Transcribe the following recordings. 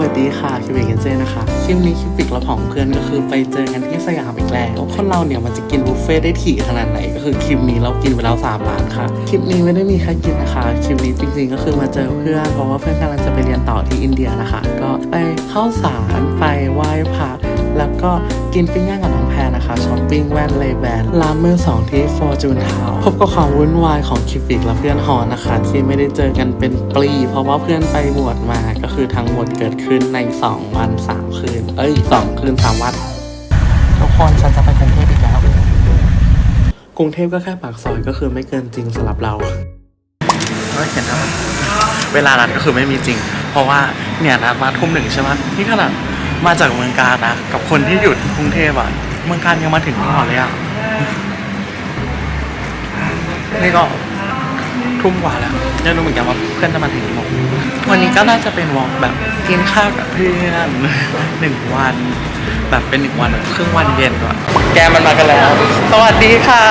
วัสดีค่ะคิวเอกเจนะคะคลิปนี้คิวปิกและของเพื่อนก็คือไปเจอกันที่สยามอีกแล้วคนเราเนี่ยมันจะกินบุฟเฟ่ต์ได้ถี่ขนาดไหนก็คือคลิปนี้เรากินไปแล้วสามร้านค่ะคลิปนี้ไม่ได้มีแค่กินนะคะคลิปนี้จริงๆก็คือมาเจอเพื่อนเพราะว่าเพื่อนกำลังจะไปเรียนต่อที่อินเดียนะคะ ก็ไปเข้าสารไปไหว้พระ แล้วก็กินปิ้งย่างกับน้องแพรนะคะช้อปปิ้งแว่นเลแบนร้านมือสองที่ฟอร์จูนทาวพบกับความวุ่นวายของคิวปิกและเพื่อนฮอนนะคะ ที่ไม่ได้เจอกันเป็นปีเพราะว่าเพื่อนไปบวชมาก็คือทั้งหมดเกิดขึ้นใน 2 วัน 3 คืน เอ้ย 2 คืน 3 วัน ทุกคนฉันจะไปกรุงเทพอีกแล้วกรุงเทพก็แค่ปากซอยก็คือไม่เกินจริงสำหรับเราไม่เห็นนะเวลานั้นก็คือไม่มีจริง เพราะว่าเนี่ยนะมาทุ่มหนึ่งใช่ไหมนี่ขนาด มาจากเมืองการนะกับคนที่อยู่ที่กรุงเทพอะเมืองการยังมาถึงก่อนเลยอะนี่ก็ทุ่มกว่าแล้วยังรู้เหมือนกันว่าเพื่อนจะมาถึงกี่โมงวันนี้ก็น่าจะเป็นวอล์กแบบกินข้าวกับเพื่อนหนึ่งวัน แบบเป็นหนึ่งวันครึ่งวันเย็นก่อนแกมันมากันแล้ว สวัสดีค่ะ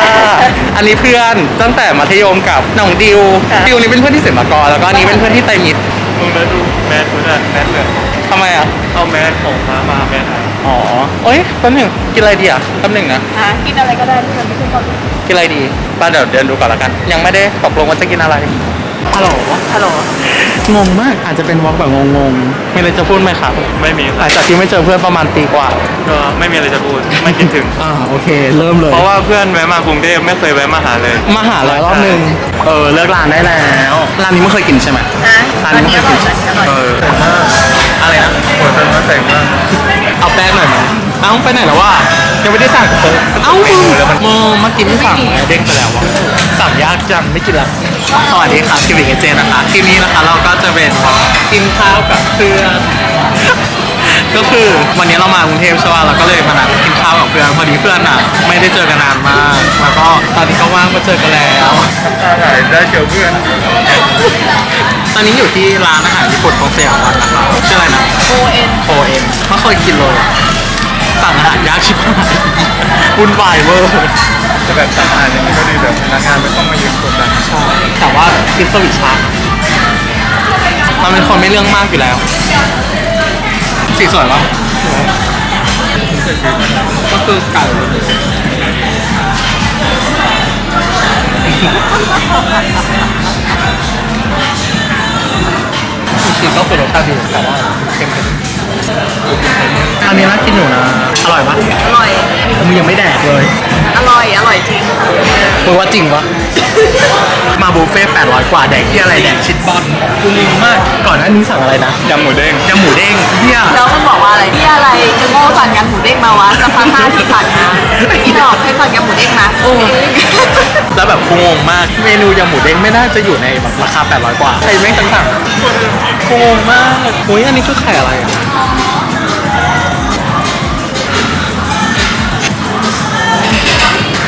อันนี้เพื่อนตั้งแต่มัธยมกับน้องดิวดิวนี่เป็นเพื่อนที่เสมากรแล้วก็อันนี้เป็นเพื่อนที่ไตรมิตรมึงแล้วดูแมสกูด้วยแมสเลย ทำไมอะ เอาแมสของฟ้ามาแมสหายอ๋อเอ้ยแป๊บหนึ่งกินอะไรดีอะแป๊บหนึ่งนะหากินอะไรก็ได้ที่มันไม่ใช่ความรู้กินอะไรดีป้าเดี๋ยวเดินดูก่อนละกัน ยังไม่ได้ตกลงว่าจะกินอะไร ฮัลโหลฮัลโหลงงมากอาจจะเป็นวอล์กแบบงงๆมีอะไรจะพูดไหมครับไม่มีหลังจากที่ไม่เจอเพื่อนประมาณปีกว่าก็ไม่มีอะไรจะพูด ไม่คิดถึง อ่าโอเค เริ่มเลยเพราะว่าเพื่อนแวะมากรุงเทพไม่เคยแวะมาหาเลยมาหาแล้วรอบหนึ่งเออเลิกร้านได้แล้วร้านนี้ไม่เคยกินใช่ไหมฮะร้านวันนี้นี้ไม่อเคร่ยอยกินอร่อยเอออะไรนะหัวเติมมาแต่งมากเอาแป้งหน่อยไหมเอ้าไปไหนแล้ววะยังไม่ได้สั่งเอ้ามึงมึงเมื่อกี้ไม่สั่งเด้งไปแล้ววะสั่งยากจังไม่กินละ สวัสดีครับคิวบิกเจนนะคะ ทีนี้นะคะเราก็จะเป็นกินข้าวกับเพื่อนก็คือวันนี้เรามากรุงเทพใช่ป่ะเราก็เลยมานัดกินข้าวกับเพื่อนพอดีเพื่อนอะ ไม่ได้เจอกันนานมากแล้วก็ตอนนี้ก็ว่างก็เจอกันแล้วตาไหลได้เจอเพื่อน ตอนนี้อยู่ที่ร้านอาหารญี่ปุ่นของสยามวันนะครับชื่ออะไรนะโอเอ็นโอเอ็มไม่เคยกินเลย สั่งอาหารยากชิบหายวุ่นวายเวอร์แต่แบบสั่งอาหารอย่างนี้ก็ดีแบบพนักงานไม่ต้องมายืนกดดันใช่แต่ว่ากินสวิตชามันเป็นคนไม่เรื่องมากอยู่แล้วสีสวยปะก็คือไก่จริงๆก็คือรสชาติดีแต่ว่าเค็มๆ อันนี้น่ากินอยู่นะ อร่อยปะอร่อย มึงยังไม่แดกเลย อร่อย อร่อยจริงมึงว่าจริงปะ มาบุฟเฟ่ต์800กว่าแดกที่อะไรแดกชิดบอลกูงงมาก ก่อนหน้านี้สั่งอะไรนะยำหมูเด้งยำหมูเด้งเฮียแล้วมันบอกว่าอะไรที่อะไรจะโง่สั่งยำหมูเด้งมาวะสักพักห้าที่ผ่านมาพี่ดอกเคยสั่งยำหมูเด้งนะโอ้แล้วแบบกูงงมาก เมนูยำหมูเด้งไม่น่าจะอยู่ในแบบราคา800กว่า ใครแม่งสั่งสั่งกูงงมากอุ้ยอันนี้คือไข่อะไรอะ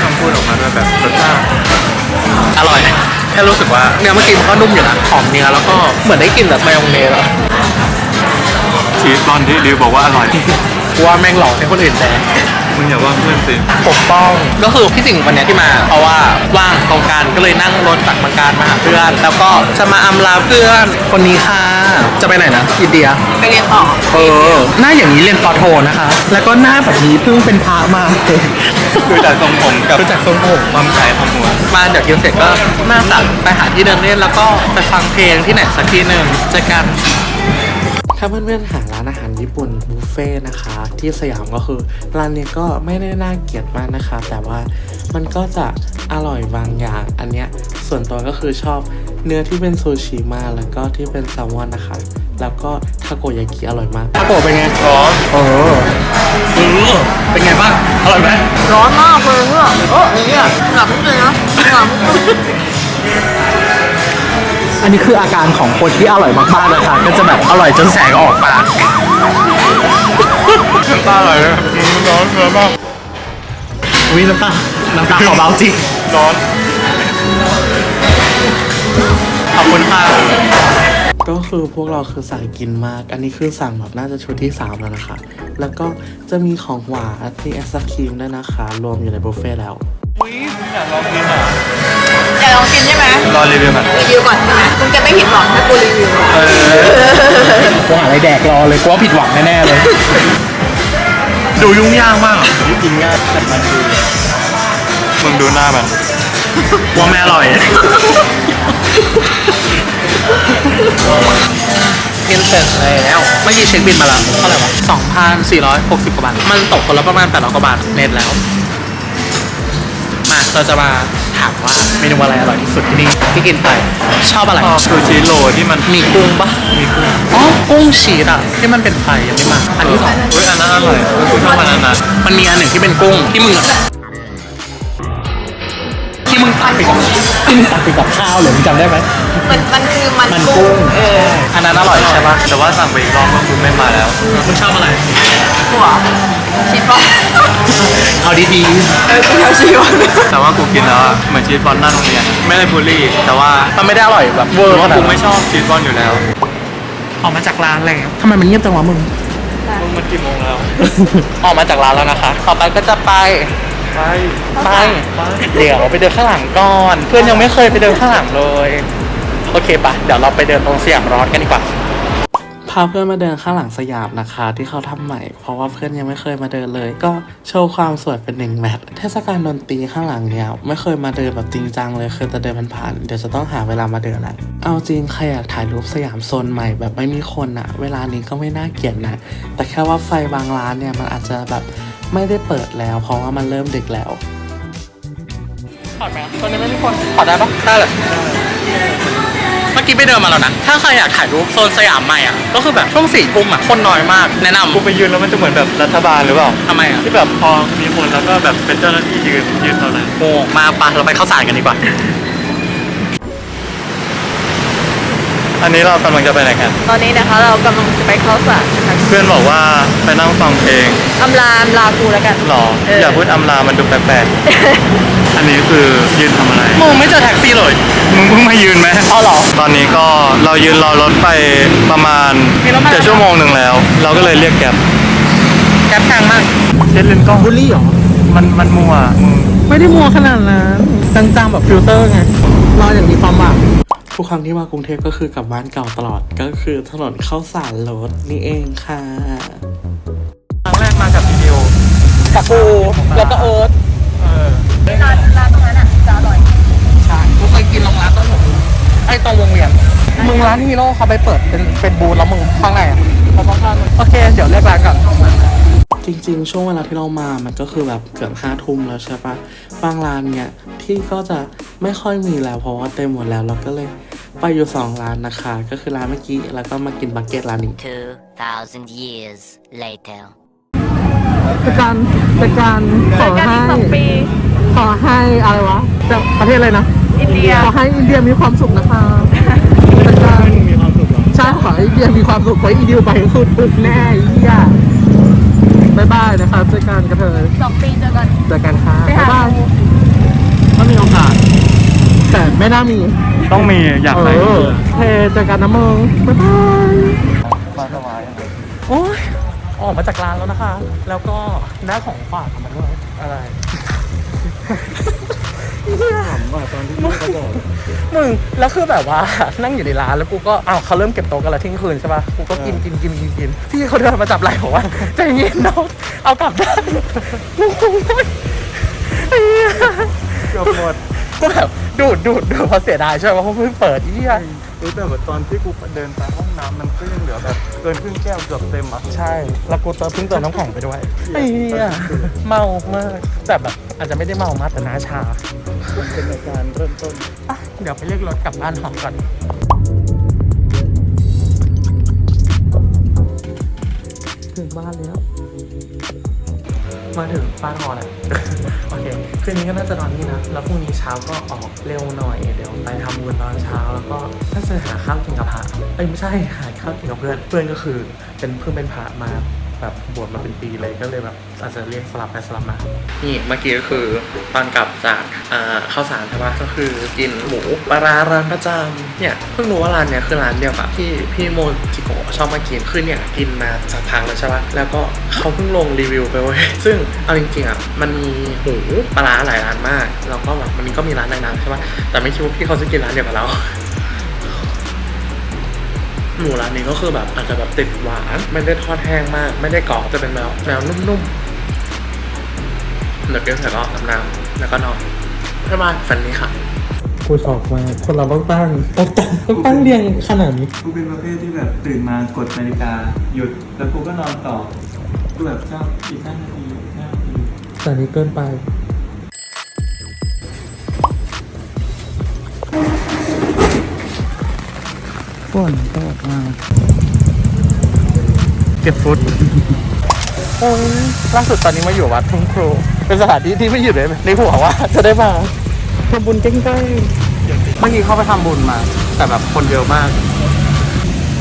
คำพูดออกมาด้วยแบบรสชาติอร่อยแค่รู้สึกว่าเนื้อเมื่อกี้มันก็นุ่มอยู่นะหอมเนื้อแล้วก็เหมือนได้กลินแบบมายองเนสอะชีสบอลที่ดิวบอกว่าอร่อย กูว่าแม่งหลอกให้คนอื่นแดก มึงอย่าว่าเพื่อนสิปกป้องก็คือพี่สิงห์วันเนี้ยที่มา เพราะว่าว่างตรงกันก็เลยนั่งรถจากเมืองการมาหาเพื่อน แล้วก็จะมาอำลาเพื่อนคนนี้ค่ะ จะไปไหนนะ อินเดีย ไปเรียนต่อเออ หน้าอย่างนี้เรียนปอโทนะคะ แล้วก็หน้าแบบนี้เพิ่งเป็นพระมาดูจากทรงผมกับรู้จักทรงผมความใสของหัวมาเดี๋ยวกินเสร็จก็น่าจะไปหาที่เดินเล่นแล้วก็ไปฟังเพลงที่ไหนสักที่หนึ่งเจอกัน ถ้าเพื่อนๆหาร้านอาหารญี่ปุ่นบุฟเฟ่ต์นะคะ ที่สยามก็คือร้านนี้ก็ไม่ได้น่าเกลียดมากนะคะ แต่ว่ามันก็จะอร่อยบางอย่าง อันเนี้ยส่วนตัวก็คือชอบ เนื้อที่เป็นซูชิมากแล้วก็ที่เป็นแซลมอนนะคะ แล้วก็ทาโกยากิอร่อยมากทาโกะเป็นไงร้อนเออเออเป็นไงบ้าง อร่อยไหมร้อนมากเลยเนี่ยโอ้เนี่ยหลับเลยนะหลับอันนี้คืออาการของคนที่อร่อยมากๆนะคะก็จะแบบอร่อยจนแสงออกปากน้ำตาไหลเลยมึงร้อนเกินมากวิน้ำตาน้ำตาขอเบาจริงร้อน ขอบคุณค่ะก็คือพวกเราคือสายกินมาก อันนี้คือสั่งแบบน่าจะชุดที่ 3 แล้วนะคะ แล้วก็จะมีของหวานที่ไอศครีมด้วยนะคะ รวมอยู่ในบุฟเฟ่ต์แล้วอุ้ยอยากลองกินอะอยากลองกินใช่ไหมรอรีวิวมันรีวิวก่อนใช่ไหมมึงจะไม่ผิดหวังถ้ากูรีวิวอะเออกูหาอะไรแดกรอเลยกูว่าผิดหวังแน่ๆเลย ดูยุ่งยากมากอะกินง่ายแต่มันคือมึงดูหน้ามันว่าไม่อร่อย เสร็จแล้วเมื่อกี้เช็คบินมาแล้วเท่าไหร่วะ2,460กว่าบาท มันตกคนละประมาณ800กว่าบาทเน็ตแล้วอะเราจะมาถามว่าเมนูอะไรอร่อยที่สุดที่นี่ที่กินไปชอบอะไรชอบซูชิโรที่มันมีกุ้งปะมีกุ้งอ๋อ กุ้งชีสอะที่มันเป็นไฟยังไม่มาอันที่สองอุ้ยอันนั้นอร่อยกูชอบอันนั้นนะมันมีอันหนึ่งที่เป็นกุ้งที่มึงอะที่ มึงตัดไปกับกินตักไปกับข้าวเลยมึงจำได้ไหม มันมันคือมันมันกุ้กุ้งงเอออันนั้นอร่อยใช่ปะแต่ว่าสั่งไปอีกรอบก็คือไม่มาแล้วมึงชอบอะไรหัวชีสบอลเอาดีเออกูชอบชีสบอลแต่ว่ากูกินแล้วอะเหมือนชีสบอลหน้าโรงเรียนไม่ได้บูลลี่ แต่ว่าๆมันไม่ได้อร่อยแบบเวอเพร์ราะว่าขนาดกูนั้นไม่ชอบชีสบอลอยู่แล้วออกมาจากร้านแล้วทำไมมันเงียบจังวะมึง มึงมันกี่โมงแล้ว ออกมาจากร้านแล้วนะคะต่อไปก็จะไป ไปไปเดี๋ยวไปเดินข้างหลังก่อน เพื่อนยังไม่เคยไปเดินข้างหลังเลย โอเคปะเดี๋ยวเราไปเดินตรงสยามร้อนกันดีกว่าพาเพื่อนมาเดินข้างหลังสยามนะคะ ที่เขาทำใหม่ เพราะว่าเพื่อนยังไม่เคยมาเดินเลย ก็โชว์ความสวยเป็นหนึ่งแมทเทศกาลดนตรีข้างหลังเนี่ยไม่เคยมาเดินแบบจริงจังเลยเคยแต่เดินผ่านๆเดี๋ยวจะต้องหาเวลามาเดินแหละเอาจริงใครอยากถ่ายรูปสยามโซนใหม่แบบไม่มีคนอะเวลานี้ก็ไม่น่าเกลียดนะแต่แค่ว่าไฟบางร้านเนี่ยมันอาจจะแบบ ไม่ได้เปิดแล้ว เพราะว่ามันเริ่มดึกแล้วถอดไหมตอนนี้ไม่มีคนถอดได้ปะได้เลยเมื่อกี้ไปเดินมาแล้วนะ ถ้าใครอยากถ่ายรูปโซนสยามใหม่อะ ก็คือแบบช่วงสี่ทุ่มอะคนน้อยมาก แนะนำกูไปยืนแล้วมันจะเหมือนแบบรัฐบาลหรือเปล่าทำไมอะ ที่แบบพอมีคนแล้วก็แบบเป็นเจ้าหน้าที่ยืนยืนเท่านั้นโงงมากปะเราไปเข้าสารกันดีกว่า อันนี้เรากำลังจะไปไหนกัน ตอนนี้นะคะเรากำลังจะไปเข้าสารนะคะเพื่อนบอกว่าไปนั่งฟังเพลงอำลาอำลากูแล้วกันหรอเอออย่าพูดอำลา มันดูแปลกๆ อันนี้คือยืนทำอะไร มึงไม่เจอแท็กซี่เลย มึงเพิ่งมายืนไหมอ๋อเหรอ ตอนนี้ก็เรายืนรอรถไปประมาณมีรถมา เจ็ดชั่วโมงหนึ่งแล้ว เราก็เลยเรียกแกร็บแก๊ปกลางมากเช็ดเลนส์กล้องบุลี่หรอ มันมันมัวมึงไม่ได้มัวขนาดนั้นจางๆแบบฟิลเตอร์ไงรออย่างมีความหวัง ทุกครั้งที่มากรุงเทพก็คือกลับบ้านเก่าตลอดก็คือถนนเข้าสารรถนี่เองค่ะครั้งแรกมากับวิดีโอกับปูแล้วก็เอิร์ธเออร้านร้านตรงนั้นอะจะอร่อยใช่กูเคยกินโรงร้านต้นหมูไอ้ตรงวงเวียนมึงร้านฮีโร่เขาไปเปิดเป็นเป็นบูธแล้วมึงข้างในอะเขาต้องข้างโอเค เดี๋ยวเรียกร้านก่อน จริง ๆ ช่วงเวลาที่เรามามันก็คือแบบเกือบห้าทุ่มแล้วใช่ปะบางร้านเนี่ยที่ก็จะไม่ค่อยมีแล้วเพราะว่าเต็มหมดแล้วเราก็เลยไปอยู่สองร้านนะคะ ก็คือร้านเมื่อกี้แล้วก็มากินบักเก็ตร้านนี้ 2,000 years later. เป็นการเป็นการขอให้สองปีขอให้อะไรวะจากประเทศอะไรนะ อินเดีย ขอให้อินเดียมีความสุขนะคะเป็นการมีความสุขเหรอใช่ขอให้อินเดียมีความสุขไว้อีดิวไปสุดปุ๊บแน่ไอ้เหี้ย บายบายนะคะเจอกันกระเทยสองปีเจอกันเจอกันค่ะไปหาบ๊ายบายครูถ้ามีโอกาสแต่ไม่น่ามีต้องมีอยากเอไปอเทเจอกันนะมึงบ๊ายบายมาถวายโอ้ยออกมาจากร้านแล้วนะคะ แล้วก็ได้ของฝากมาด้วยอะไร ถามว่าตอนที่พี่เขาบอกมึงแล้วคือแบบว่านั่งอยู่ในร้านแล้วกูก็อ้าวเขาเริ่มเก็บโต๊ะกันแล้วเที่ยงคืนใช่ป่ะกูก็กินกินกินกินกินพี่เขาเดินมาจับไหล่ผมว่าใจเย็นน้องเอากลับได้กูคงไม่ไอ้เหี้ยเกือบหมดกูแบบดูดดูดดูดเพราะเสียดายใช่ไหมว่าเพิ่งเปิดอีเหี้ยเฮ้ยแต่แบบตอนที่กูเดินไปห้องน้ำมันก็ยังเหลือแบบ เกินครึ่งแก้วเกือบเต็มอะใช่ แล้วกูเติมเพิ่งเติมน้ำแข็งไปด้วยไอ้เหี้ยเมามากแต่แบบอาจจะไม่ได้เมามากแต่หน้าชาเป็นรายการเริ่มต้นอะเดี๋ยวไปเรียกรถกลับบ้านหอมก่อนถึงบ้านแล้ว มาถึงบ้านนอแล้วโอเค คืนนี้ก็น่าจะนอนนี่นะ แล้วพรุ่งนี้เช้าก็ออกเร็วหน่อย เดี๋ยวไปทำบุญตอนเช้า แล้วก็น่าจะหาข้าวกินกับพระเอ้ยไม่ใช่หาข้าวกินกับเพื่อน เพื่อนก็คือเป็นเพื่อนเป็นพระมา แบบบวชมาเป็นปีเลยก็เลยแบบอาจจะเรียกสลับไปสลับมานี่เมื่อกี้ก็คือตอนกลับจากอ่าข้าวสารใช่ปะก็คือกินหมูปลาร้าร้านประจำเนี่ยเพิ่งรู้ว่าร้านเนี้ยคือร้านเดียวกับที่พี่โมจิโกชอบมากินคือเนี่ยกินมาสักพักแล้วใช่ปะแล้วก็เขาเพิ่งลงรีวิวไปเว้ยซึ่งเอาจริงๆอะมันมีหมูปลาร้าหลายร้านมากแล้วก็แบบมันก็มีร้านดังๆใช่ปะแต่ไม่คิดว่าพี่เขาจะกินร้านเดียวกับเรา หมูร้านนี้ก็คือแบบอาจจะแบบติดหวาน ไม่ได้ทอดแห้งมาก ไม่ได้กรอบจะเป็นแนวแนวนุ่มๆเดี๋ยวเกี้ยวเสร็จก็อาบน้ำแล้วก็นอนบ๊ายบายฝันนี้ค่ะกูชอบมากคนเราต้องตั้งต้องตั้งต้องตั้งเรียงขนาดนี้กูเป็นประเภทที่แบบตื่นมากดนาฬิกาหยุดแล้วกูก็นอนต่อกูแบบชอบอีกห้านาทีอีกห้านาทีแต่นี้เกินไป ฝนตกมาเก็บฟุตโอ้ยล่าสุดตอนนี้มาอยู่วัดทุ่งครู เป็นสถานที่ที่ไม่อยู่เลยในหัวว่าจะได้มาทำบุญใกล้ๆเมื่อกี้เข้าไปทำบุญมา แต่แบบคนเยอะมาก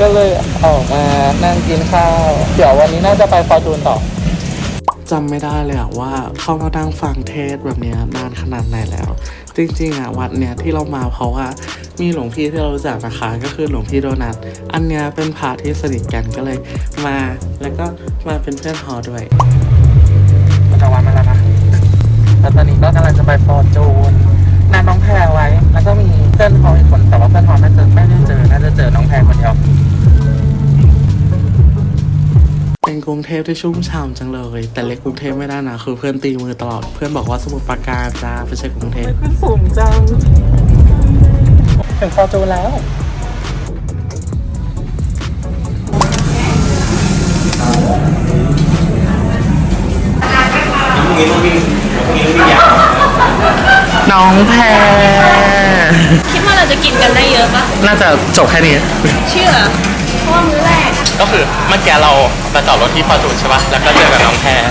ก็เลยออกมานั่งกินข้าว เดี๋ยววันนี้น่าจะไปฟอร์จูนต่อจำไม่ได้เลยอะว่าเข้ามานั่งฟังเทศแบบเนี้ยนานขนาดไหนแล้ว จริงๆอะวัดเนี้ยที่เรามาเพราะว่า มีหลวงพี่ที่เรารู้จักนะคะก็คือหลวงพี่โดนัทอันเนี้ยเป็นพระที่สนิทกันก็เลยมา แล้วก็มาเป็นเพื่อนหอด้วยมาจากวัดมาแล้วนะแล้วตอนนี้ก็กำลังจะไปฟอร์จูนนัดน้องแพรไว้ แล้วก็มีเพื่อนหออีกคนแต่ว่าเพื่อนหอน่าจะไม่ได้เจอน่าจะเจอน้องแพรคนเดียวเป็นกรุงเทพที่ชุ่มฉ่ำจังเลย แต่เล็กกรุงเทพไม่ได้นะ คือเพื่อนตีมือตลอด เพื่อนบอกว่าสมุทรปราการจ้าไม่ใช่กรุงเทพขึ้นสูงจัง ถึงฟอร์จูนแล้วน้องแพรคิดว่าเราจะกินกันได้เยอะปะน่าจะจบแค่นี้ เชื่อเพราะว่ามื้อแรกก็คือเมื่อกี้เรามาจอดรถที่ฟอร์จูนใช่ปะแล้วก็เจอกับน้องแพร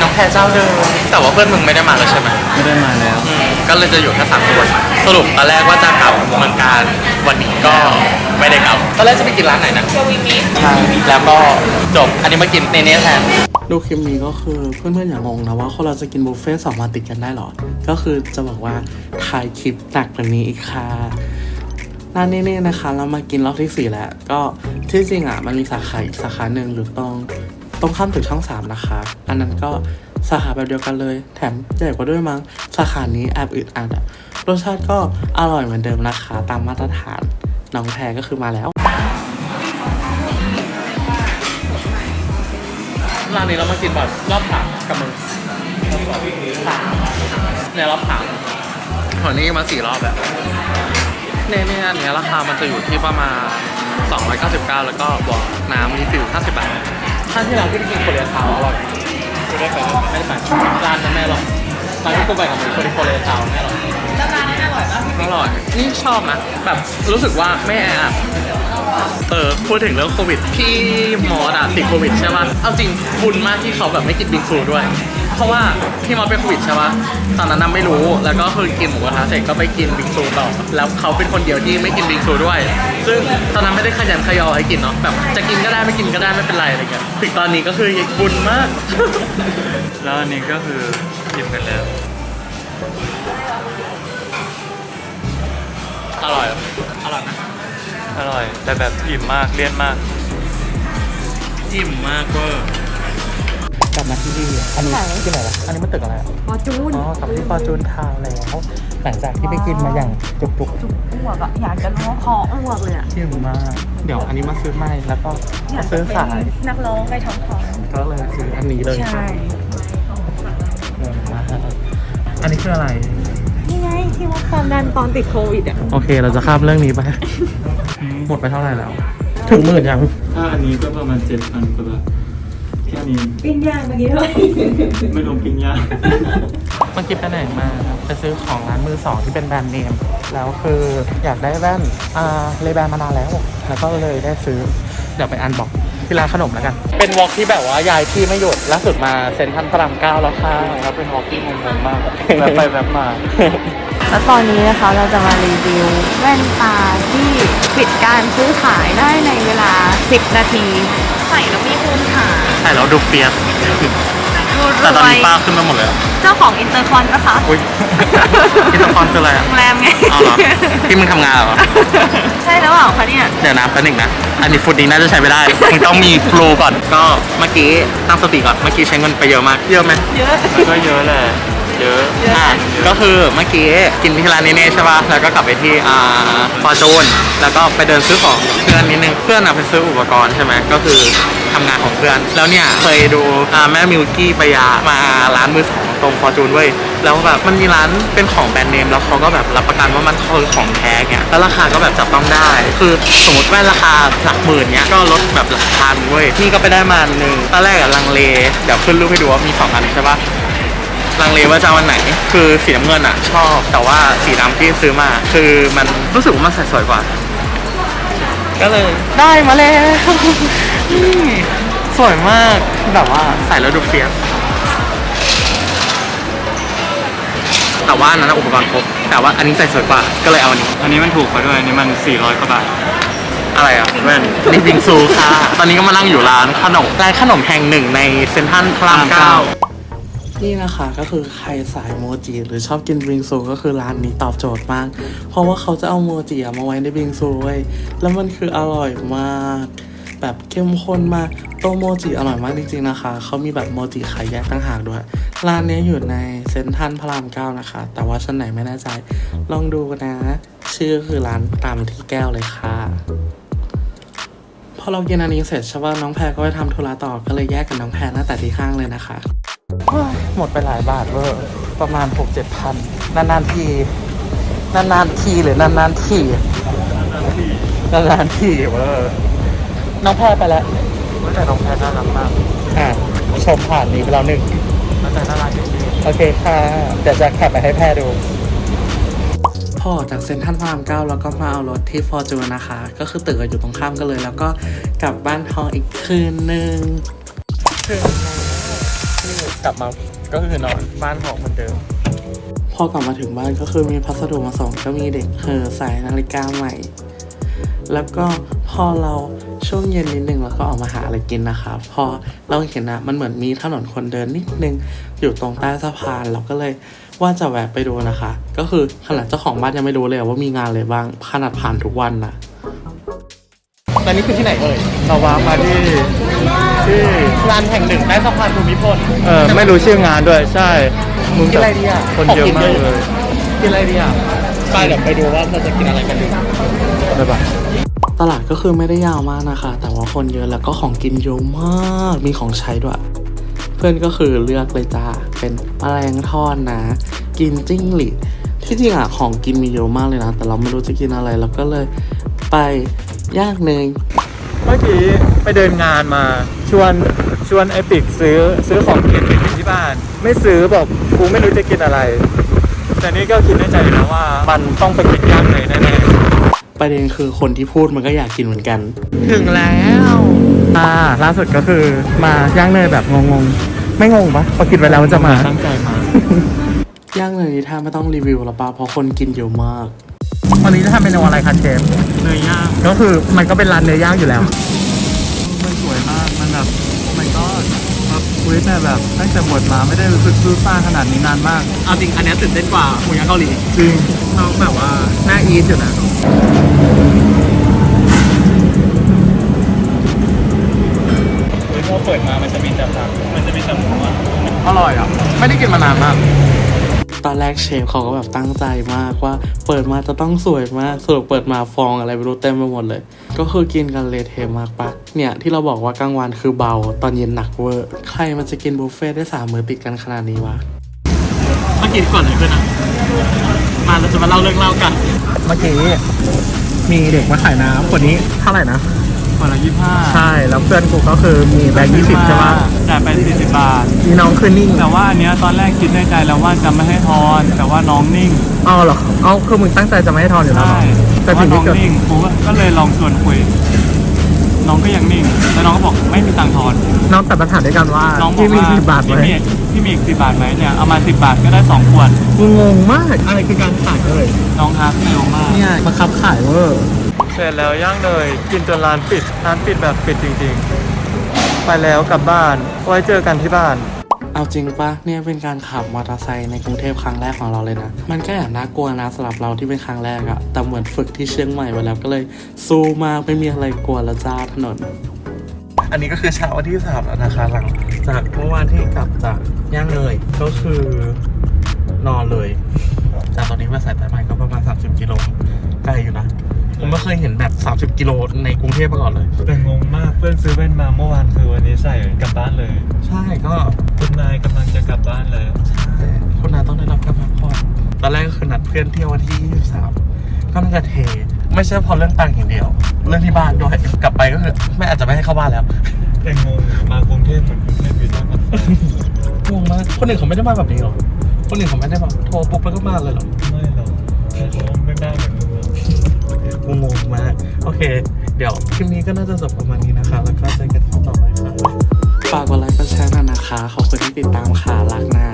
น้องแพรเจ้าเดิมแต่ว่าเพื่อนมึงไม่ได้มาแล้วใช่ไหมไม่ได้มาแล้วอืม ก็เลยจะอยู่แค่สามคนสรุปตอนแรกว่าจะกลับเมืองการวันนี้ก็ไม่ได้กลับตอนแรกจะไปกินร้านไหนนะเชวิมิใช่แล้วก็จบอันนี้มากินเนเน่แทนดูคลิปนี้ก็คือเพื่อนๆอย่างงงนะว่าคนเราจะกินบุฟเฟ่ต์สองวันติดกันได้หรอ ก็คือจะบอกว่าถ่ายคลิปหนักแบบนี้อีกค่ะร้านนี้เนี่ยนะคะ เรามากินรอบที่สี่แล้ว ก็ที่จริงอะมันมีสาขาอีกสาขาหนึ่งอยู่ตรงตรงข้ามตึกช่องสามนะคะ อันนั้นก็ สาขาแบบเดียวกันเลย แถมใหญ่กว่าด้วยมั้งสาขานี้แอบอึดอัดอะรสชาติก็อร่อยเหมือนเดิมนะคะตามมาตรฐานน้องแพรก็คือมาแล้วร้านนี้เรามากินบ่อยรอบสามกับมึงในรอบสามหัวนี้มาสี่รอบแล้วเนี่ยเนี่ยอันเนี้ยราคามันจะอยู่ที่ประมาณ 299 แล้วก็บวกน้ำรีฟิล50 บาท ถ้าที่ร้านที่ไปกินโคเรียทาวน์อร่อย ไม่ได้ไปไม่ได้ไปร้านนั้นแม่หรอกร้านที่กูไปกับมึงคนที่โคเรียทาวน์ไม่หรอกแล้วร้านนั้นอร่อยปะอร่อยนี่ชอบนะแบบรู้สึกว่าไม่แออัดเออพูดถึงเรื่องโควิดพี่มอสอะติดโควิดใช่ป่ะเอาจริงบุญมากที่เขาแบบไม่กินบิงซูด้วย เพราะว่าพี่มอสเป็นโควิดใช่ป่ะตอนนั้นน่ะไม่รู้ แล้วก็คือกินหมูกระทะเสร็จก็ไปกินบิงซูต่อ แล้วเขาเป็นคนเดียวที่ไม่กินบิงซูด้วย ซึ่งตอนนั้นไม่ได้ขยันขยอให้กินเนาะ แบบจะกินก็ได้ไม่กินก็ได้ไม่เป็นไรอะไรเงี้ยถึงตอนนี้ก็คือบุญมาก แล้วอันนี้ก็คือกินกันแล้ว อร่อย อร่อยนะอร่อย แต่แบบอิ่มมากเลี่ยนมากจิ้มมากเวอร์กลั บมาที่นี่อันนี้ที่ไหนล่ะอันนี้มันตึกอะไรอะฟอร์จูนอ๋อกลับมาที่ฟอร์จูนทาวน์แล้วหลังจากที่ไปกินมาอย่างจุกจุกอ้วกอะอยากจะร้องคออ้วกเลยอะๆที่มากเดี๋ยวอันนี้มาซื้อใหม่แล้วก็อยามากซื้อจะสายเป็นนักร้องได้ท้องทองก็เลยซื้ออันนี้เลยใช่เออมาอันนี้คืออะไร นี่ไงที่วัดความดันตอนติดโควิดอะโอเคเราจะข้ามเรื่องนี้ไป หมดไปเท่าไหร่แล้ว ถึงหมื่นยัง ถ้าอันนี้ก็ประมาณเจ็ดพันกว่าบาท แค่นี้ปิ้งย่างเมื่อกี้เท่าไหร่ไม่รวมปิ้งย่างเมื่อกี้ไปไหนมาไปซื้อของร้านมือสองที่เป็นแบรนด์เนม แล้วคืออยากได้แว่นอ่าเลยแบรนด์มานานแล้ว แล้วก็เลยได้ซื้อ เดี๋ยวไปอันบอกที่ร้านขนมแล้วกัน เป็นวอล์กที่แบบว่าย้ายที่ไม่หยุดล่าสุดมาเซ็นทรัลพระรามเก้าแล้วค่ะแล้วเป็นวอล์กที่งงๆมากแบบไปแบบมา แล้วตอนนี้นะคะเราจะมารีวิวแว่นตาที่ปิดการซื้อขายได้ในเวลา 10 นาที ใส่แล้วมีหูค่ะใช่แล้วดูเฟียสดูรแต่ตอนวยนี้ป้าขึ้นมาหมดเลยอะเจ้าของอินเตอร์คอนนะคะอุ้ยที่ตะคอนคืออะไรอะโรงแรมไงเอาเหรอที่มึงทำงานเหรอ ใช่แล้วเปล่าคะเนี่ย เดี๋ยวนะแป๊บหนึงนะ อันนี้ฟุตนี้น่าจะใช้ไม่ได้มึงต้องมีครูก่อน ก็เมื่อกี้ตั้งสติก่อน เมื่อกี้ใช้เงินไปเยอะมาก เยอะไหม เยอะก็เยอะแหละ เยอะอะก็คือเมื่อกี้กินที่ร้านนี้เน่ใช่ป่ะ แล้วก็กลับไปที่อ่าฟอร์จูนแล้วก็ไปเดินซื้อของกับเพื่อนนิดนึง เพื่อนอะไปซื้ออุปกรณ์ใช่ไหมก็คือทำงานของเพื่อน แล้วเนี่ยเคยดูอ่าแม่มิวกี้ปยามาร้านมือสองตรงฟอร์จูนเว้ย แล้วแบบมันมีร้านเป็นของแบรนด์เนมแล้วเขาก็แบบรับประกันว่ามันคือของแท้เงี้ยแล้วราคาก็แบบจับต้องได้ คือสมมติว่าราคาหลักหมื่นเนี้ยก็ลดแบบหลักพันเว้ย นี่ก็ไปได้มาหนึ่งตอนแรกอะลังเล เดี๋ยวขึ้นรูปให้ดูว่ามีสองอันใช่ปะ ลังเลว่าจะเอาอันไหน คือสีน้ำเงินอะ ชอบ แต่ว่าสีดำที่ซื้อมา คือมันรู้สึกว่ามันใส่สวยกว่า ก็เลยได้มาแล้วนี่สวยมากแบบว่าใส่แล้วดูเฟียสแต่ว่าอันนั้นนะอุปกรณ์ครบ แต่ว่าอันนี้ใส่สวยกว่า ก็เลยเอาอันนี้ อันนี้มันถูกกว่าด้วย อันนี้มัน 400กว่าบาท อะไรอะแว่นนี่บิงซูค่ะ ตอนนี้ก็มานั่งอยู่ร้านขนมร้านขนมแห่งหนึ่งในเซ็นทรัลพระรามเก้า นี่นะคะก็คือใครสายโมจิหรือชอบกินบิงซูก็คือร้านนี้ตอบโจทย์มาก เพราะว่าเขาจะเอาโมจิมาไว้ในบิงซูเว้ยแล้วมันคืออร่อยมาก แบบเข้มข้นมากตัวโมจิอร่อยมากจริงๆนะคะ เขามีแบบโมจิขายแยกต่างหากด้วย ร้านนี้อยู่ในเซ็นทรัลพระรามเก้านะคะ แต่ว่าชั้นไหนไม่แน่ใจ ลองดูนะ ชื่อคือร้านตามที่แก้วเลยค่ะ พอเรากินอันนี้เสร็จใช่ป่ะน้องแพรก็ไปทำธุระต่อก็เลยแยกกับน้องแพรหน้าแต่ที่ข้างเลยนะคะ หมดไปหลายบาทเวอร์ประมาณหกเจ็ดพันนานๆที นานๆทีหรือนานๆทีนานๆทีเวอร์น้องแพรไปแล้วแต่น้องแพทน่ารักมากอะชมผ่านนี้ไปแล้วหนึ่งแต่น่ารักจริงโอเคค่ะเดี๋ยวจะแคปไปให้แพรดูพอออกจากเซ็นทรัลพระรามเก้าแล้วก็มาเอารถที่ฟอร์จูนนะคะ ก็คือตึกอะอยู่ตรงข้ามกันเลย แล้วก็กลับบ้านทองอีกคืนหนึ่งคืน นี่กลับมาก็คือนอนบ้านทองเหมือนเดิม พอกลับมาถึงบ้านก็คือมีพัสดุมาส่งก็มีเด็กเฮอใส่นาฬิกาใหม่ แล้วก็พอเราช่วงเย็นนิดนึงเราก็ออกมาหาอะไรกินนะคะพอเราเห็นนะมันเหมือนมีถนนคนเดินนิดนึง อยู่ตรงใต้สะพานเราก็เลยว่าจะแวะไปดูนะคะ ก็คือขนาดเจ้าของบ้านยังไม่รู้เลยว่ามีงานอะไรบ้างขนาดผ่านทุกวันนะตอนนี้คือที่ไหนเอ่ยๆเราว้ามาที่ ที่ร้านแห่งหนึ่งใต้สะพานภูมิพลเออไม่รู้ชื่องานด้วยใช่มึงกินอะไรดีอะคนเยอะมากเลยกินอะไรดีอะไปเดี๋ยวไปดูว่าเราจะกินอะไรกันดีบ๊ายบายตลาดก็คือไม่ได้ยาวมากนะคะ แต่ว่าคนเยอะแล้วก็ของกินเยอะมากมีของใช้ด้วย เพื่อนก็คือเลือกเลยจ้าเป็นแมลงทอดนะ กินจิ้งหรีดที่จริงอะของกินมีเยอะมากเลยนะ แต่เราไม่รู้จะกินอะไรเราก็เลยไปย่างเนย เมื่อกี้ไปเดินงานมาชวนชวนไอปิกซื้อซื้อของกินไปกินที่บ้าน ไม่ซื้อบอกกูไม่รู้จะกินอะไร แต่นี่ก็คิดในใจนะว่า มันต้องไปกินย่างเลยแน่ๆประเด็นคือคนที่พูดมันก็อยากกินเหมือนกัน ถึงแล้วอ่าล่าสุดก็คือมาย่างเนยแบบงงๆ ไม่งงปะพอกินไปแล้วจะมาตั้งใจมาย่างเนยนี่แทบไม่ต้องรีวิวแล้วปะเพราะคนกินเยอะมาก วันนี้จะทำเมนูอะไรคะเชฟเนยย่างก็คือมันก็เป็นร้านเนื้อย่างอยู่แล้ว มันสวยมาก มันแบบมันก็แบบคุยแต่แบบตั้งแต่บทมาไม่ได้รู้สึกซื่อซ่าขนาดนี้นานมาก เอาจริงอันเนี้ยตื่นเต้นกว่าหมูย่างเกาหลีจริงเขาแบบว่าหน้าอีสอยู่นะคือพอเปิดมามันจะมีแต่ผักมันจะมีแต่หมูอะอร่อยอะ ไม่ได้กินมานานมาก ตอนแรกเชฟเขาก็แบบตั้งใจมากว่า เปิดมาจะต้องสวยมากสรุปเปิดมาฟองอะไรไม่รู้เต็มไปหมดเลย ก็คือกินกันเละเทะมากปะเนี่ยที่เราบอกว่ากลางวันคือเบา ตอนเย็นหนักเวอร์ใครมันจะกินบุฟเฟ่ต์ได้สามมื้อติดกันขนาดนี้วะเมื่อกี้ก่อนเลยขึ้นอะมาเราจะมาเล่าเรื่องเล่ากัน เมื่อกี้มีเด็กมาขายน้ำคนนี้เท่าไหร่นะ คนละยี่ห้าใช่ แล้วเพื่อนกูก็คือมีแบงค์ยี่สิบใช่ปะจ่ายไปสี่สิบบาท มีน้องคือนิ่งแต่ว่าอันเนี้ยตอนแรกคิดในใจแล้วว่าจะไม่ให้ทอน แต่ว่าน้องนิ่งเอาเหรอเอาคือมึงตั้งใจจะไม่ให้ทอนอยู่แล้วเหรใช่อแต่แต่ว่าสิ่งน้ที่องเกิดนิ่งกูก็ก็เลยลองชวนคุย น้องก็ยังนิ่ง แล้วน้องก็บอกไม่มีตังค์ทอน น้องแต่ปัญหาด้วยกันว่าน้องบอกที่มีว่าสิบบาทไหมพี่มีพี่มีอีกสิบบาทไหมเนี่ย เอามาสิบบาทก็ได้สองขวด กูงงมากอะไรคือการขายเลยน้องฮักเร็วมากเนี่ยบังคับขายเวอร์ เสร็จแล้วย่างเลย กินจนร้านปิด ร้านปิดแบบปิดจริงๆ ไปแล้วกลับบ้าน ไว้เจอกันที่บ้าน เอาจริงปะเนี่ยเป็นการขับมอเตอร์ไซค์ในกรุงเทพครั้งแรกของเราเลยนะ มันก็แอบน่ากลัวนะสำหรับเราที่เป็นครั้งแรกอะแต่เหมือนฝึกที่เชียงใหม่ไว้แล้วก็เลยสู้มากไม่มีอะไรกลัวแล้วจ้าถนน อันนี้ก็คือเช้าวันที่สามแล้วนะคะหลังจากเมื่อวานที่กลับจากย่างเลยก็คือนอนเลยจากตอนนี้มาสายใต้ใหม่ก็ประมาณ 30 กิโลไกลอยู่นะ ผมไม่เคยเห็นแบบ 30 กิโลในกรุงเทพมาก่อนเลย แต่งงมากเพื่อนซื้อแว่นมาเมื่อวานคือวันนี้ใส่กลับบ้านเลย ใช่ก็คุณนายกำลังจะกลับบ้านแล้วคนนั้นต้องได้รับการพักผ่อนตอนแรกก็คือนัดเพื่อนเที่ยววันที่ 23 ก็น่าจะเท ไม่ใช่เพอเรื่องตังค์อย่างเดียว เรื่องที่บ้านด้วยกลับไปก็คือแม่อาจจะไม่ให้เข้าบ้านแล้ว แต่งงมากรุงเทพเหมือนกรุงเทพอยู่ด้านมันงงมากคนอื่นเขาไม่ได้มาแบบนี้หรอคนอื่นเขาไม่ได้แบบโทรปุ๊บแล้วก็มาเลยหรอไม่หรอกแต่เขา งงมากโอเค เดี๋ยวคลิปนี้ก็น่าจะจบประมาณนี้นะคะ แล้วก็เจอกันคลิปต่อไปค่ะฝากกดไลค์กดแชร์หน่อยนะคะ ขอบคุณที่ติดตามค่ะรักนะ